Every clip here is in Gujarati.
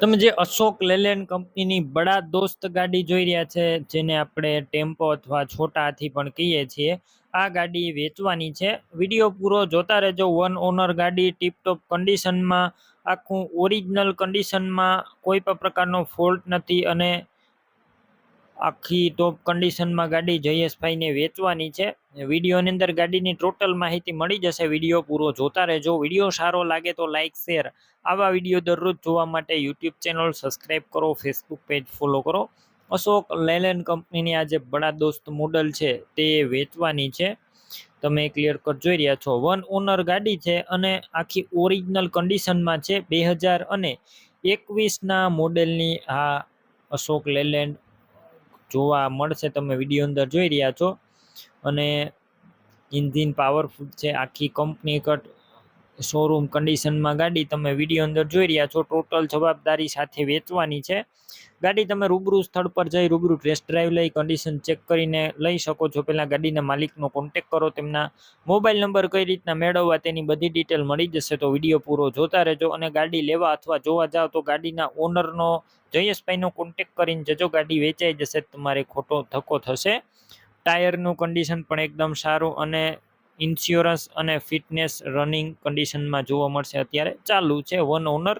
તમે જે અશોક લેલેન્ડ કંપનીની બડા દોસ્ત ગાડી જોઈ રહ્યા છે, જેને આપણે ટેમ્પો અથવા છોટા હાથી પણ કહીએ છીએ, આ ગાડી વેચવાની છે. વીડિયો પૂરો જોતા રહેજો. વન ઓનર ગાડી ટીપટોપ કન્ડિશનમાં આખું ઓરિજિનલ કન્ડિશનમાં કોઈ પણ પ્રકારનો ફોલ્ટ નથી અને આખી ટોપ કન્ડિશનમાં ગાડી જયેશભાઈને વેચવાની છે. વિડીયોની અંદર ગાડીની ટોટલ માહિતી મળી જશે. વીડિયો પૂરો જોતા રહેજો. વીડિયો સારો લાગે તો લાઇક શેર આવા વીડિયો દરરોજ જોવા માટે યુટ્યુબ ચેનલ સબસ્ક્રાઈબ કરો ફેસબુક પેજ ફોલો કરો. અશોક લેલેન્ડ કંપનીની આ જે બડા દોસ્ત મોડલ છે. તે વેચવાની છે. તમે ક્લિયર કટ જોઈ રહ્યા છો. વન ઓનર ગાડી છે અને આખી ઓરિજિનલ કન્ડિશનમાં છે. બે હજાર અને એકવીસના મોડેલની આ અશોક લેલેન્ડ જોવા મળશે, તમે વીડિયો અંદર જોઈ રહ્યા છો. અને ઇન્જિન પાવરફુલ છે, આખી કંપની કટ શોરૂમ કન્ડિશનમાં ગાડી તમે વીડિયો અંદર જોઈ રહ્યા છો. ટોટલ જવાબદારી સાથે વેચવાની છે. ગાડી તમે રૂબરૂ સ્થળ પર જઈ રૂબરૂ ટેસ્ટ ડ્રાઈવ લઈ કન્ડિશન ચેક કરીને લઈ શકો છો. પહેલાં ગાડીના માલિકનો કોન્ટેક કરો, તેમના મોબાઈલ નંબર કઈ રીતના મેળવવા તેની બધી ડિટેલ મળી જશે તો વીડિયો પૂરો જોતા રહેજો અને ગાડી લેવા અથવા જોવા જાઓ તો ગાડીના ઓનરનો જયેશભાઈનો કોન્ટેક કરીને જજો, ગાડી વેચાઈ જશે, તમારે ખોટો ધક્કો થશે. ટાયરનું કન્ડિશન પણ એકદમ સારું અને ઇન્સ્યોરન્સ અને ફિટનેસ રનિંગ કન્ડિશનમાં જોવા મળશે અત્યારે. ચાલુ છે વન ઓનર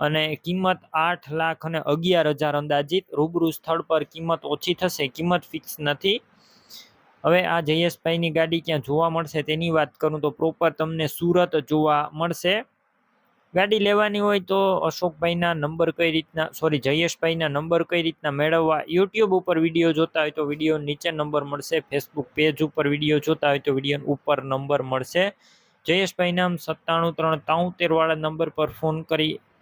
અને કિંમત આઠ લાખ અને અગિયાર હજાર અંદાજિત રૂબરૂ સ્થળ પર કિંમત ઓછી થશે કિંમત ફિક્સ નથી હવે આ જયેશભાઈની ગાડી ક્યાં જોવા મળશે તેની વાત કરું તો પ્રોપર તમને સુરત જોવા મળશે ગાડી લેવાની હોય તો અશોકભાઈના નંબર કઈ રીતના સોરી જયેશભાઈના નંબર કઈ રીતના મેળવવા યુટ્યુબ ઉપર વીડિયો જોતા હોય તો વીડિયો નીચે નંબર મળશે ફેસબુક પેજ ઉપર વીડિયો જોતા હોય તો વીડિયો ઉપર નંબર મળશે જયેશભાઈ નામ સત્તાણું ત્રણ તાઉતેર નંબર પર ફોન કરી